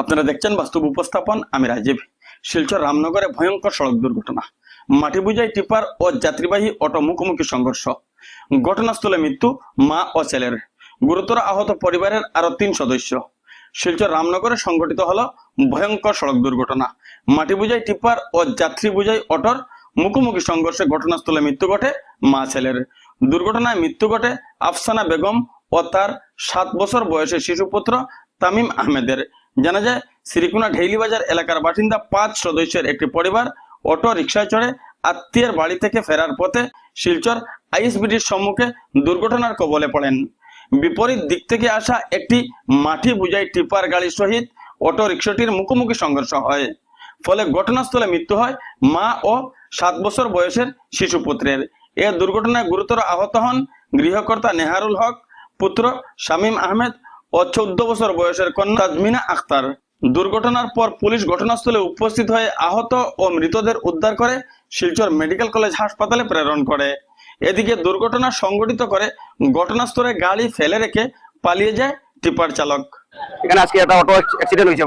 আপনারা দেখছেন বাস্তব উপস্থাপন, আমি রাজীব। শিলচর রামনগরে ভয়ঙ্কর সড়ক দুর্ঘটনা। মাটি বুঝাই টিপার ও যাত্রীবাহী অটো মুখোমুখি সংঘর্ষ। ঘটনাস্থলে মৃত্যু মা ও ছেলের। গুরুতর আহত পরিবারের আরও তিন সদস্য। শিলচর রামনগরে সংঘটিত হলো ভয়ঙ্কর সড়ক দুর্ঘটনা। মাটি বুঝাই টিপার ও যাত্রী বুঝাই অটোর মুখোমুখি সংঘর্ষে ঘটনাস্থলে মৃত্যু ঘটে মা ছেলের। দুর্ঘটনায় মৃত্যু ঘটে আফসানা বেগম ও তার সাত বছর বয়সের শিশুপুত্র তামিম আহমেদের। জানা যায়, শ্রীকুনা ঢেইলিবাজার এলাকার বাসিন্দা পাঁচ সদস্যের একটি পরিবার অটো রিকশায় চড়ে আত্মীয়ের বাড়ি থেকে ফেরার পথে শিলচর আইএসবিটির সম্মুখে দুর্ঘটনার কবলে পড়েন। বিপরীত দিক থেকে আসা একটি মাটি বুঝাই টিপার গাড়ির সহিত অটো রিক্সাটির মুখোমুখি সংঘর্ষ হয়। ফলে ঘটনাস্থলে মৃত্যু হয় মা ও সাত বছর বয়সের শিশুপুত্রের এ দুর্ঘটনায় গুরুতর আহত হন গৃহকর্তা নেহারুল হক, পুত্র শামীম আহমেদ ও চোদ্দ বছর বয়সের কন্যা তাজমিনা আক্তার দুর্ঘটনার পর পুলিশ ঘটনাস্থলে উপস্থিত হয়ে আহত ও মৃতদের উদ্ধার করে শিলচর মেডিকেল কলেজ হাসপাতালে প্রেরণ করে। এদিকে দুর্ঘটনা সংঘটিত করে ঘটনাস্থলে গাড়ি ফেলে রেখে পালিয়ে যায় টিপার চালক। এখানে আজকে একটা অটো অ্যাক্সিডেন্ট হয়েছে।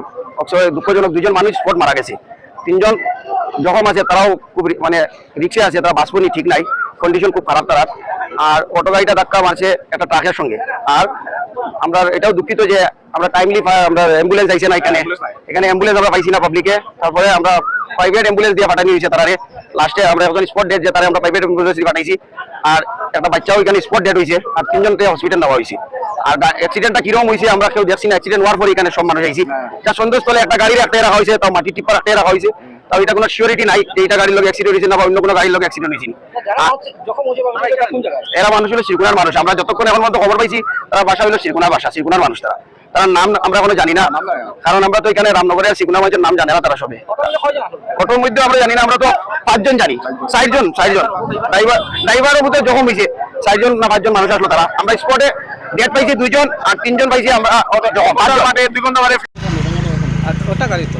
দুঃখজনক দুজন মানুষ স্পট মারা গেছে। তিনজন জখম আছে, তারাও খুব মানে রিক্সে আছে, তারা বাঁচবনি ঠিক নাই। কন্ডিশন খুব খারাপ তারা আর অটো গাড়িটা ধাক্কা মারছে একটা ট্রাকের সঙ্গে। আর আমরা এটাও দুঃখিত যে আমরা টাইমলি আমরা অ্যাম্বুলেন্স আইছে না এখানে। এখানে অ্যাম্বুলেন্স আমরা পাইছি না পাবলিকে তারপরে আমরা প্রাইভেট অ্যাম্বুলেন্স দিয়ে পাঠানো হয়েছে তারারে। লাস্টে আমরা এখন স্পট ডেট যে তারা আমরা প্রাইভেট অ্যাম্বুলেন্স দিয়ে পাঠাইছি। আর একটা বাচ্চাও এখানে স্পট ডেট হয়েছে আর তিনজনকে হসপিটাল নেওয়া হয়েছে আর অ্যাক্সিডেন্টটা কীরকম হয়েছে আমরা কেউ দেখছি না। অ্যাক্সিডেন্ট হওয়ার পরে এখানে সব মানুষ আইছি। যা সন্দেহস্থলে একটা গাড়ি রাখতে রাখা হয়েছে তাও মাটি টিপ্পার রাখতে রাখা হয়েছে তাও এটা কোনো সিওরিটি নাই যে এটা গাড়ির লোক অ্যাক্সিডেন্ট হয়েছে না বা অন্য কোনো গাড়ির লোক অ্যাক্সিডেন্ট হয়েছে। জখম কোন এরা মানুষ হলো শিরকুনার মানুষ। আমরা যতক্ষণ এখন মধ্যে খবর পাইছি তারা ভাষা হলো শিরকুনার ভাষা শিরকুনার মানুষ তারা। তার নাম আমরা এখনও জানি না। কারণ আমরা তো এখানে রামনগরের মানুষের নাম জানে না তারা সবে। অটোর মধ্যে আমরা জানি না আমরা তো পাঁচজন জানি। ড্রাইভার ড্রাইভারের মধ্যে যখন হয়েছে। ষাটজন না পাঁচজন মানুষ আসলো তারা। আমরা স্পটে ডেট পাইছি দুইজন আর তিনজন পাইছি আমরা দুই ঘণ্টা ওটা গাড়ি তো।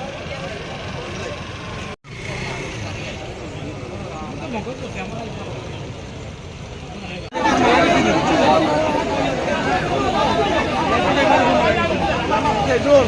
জোর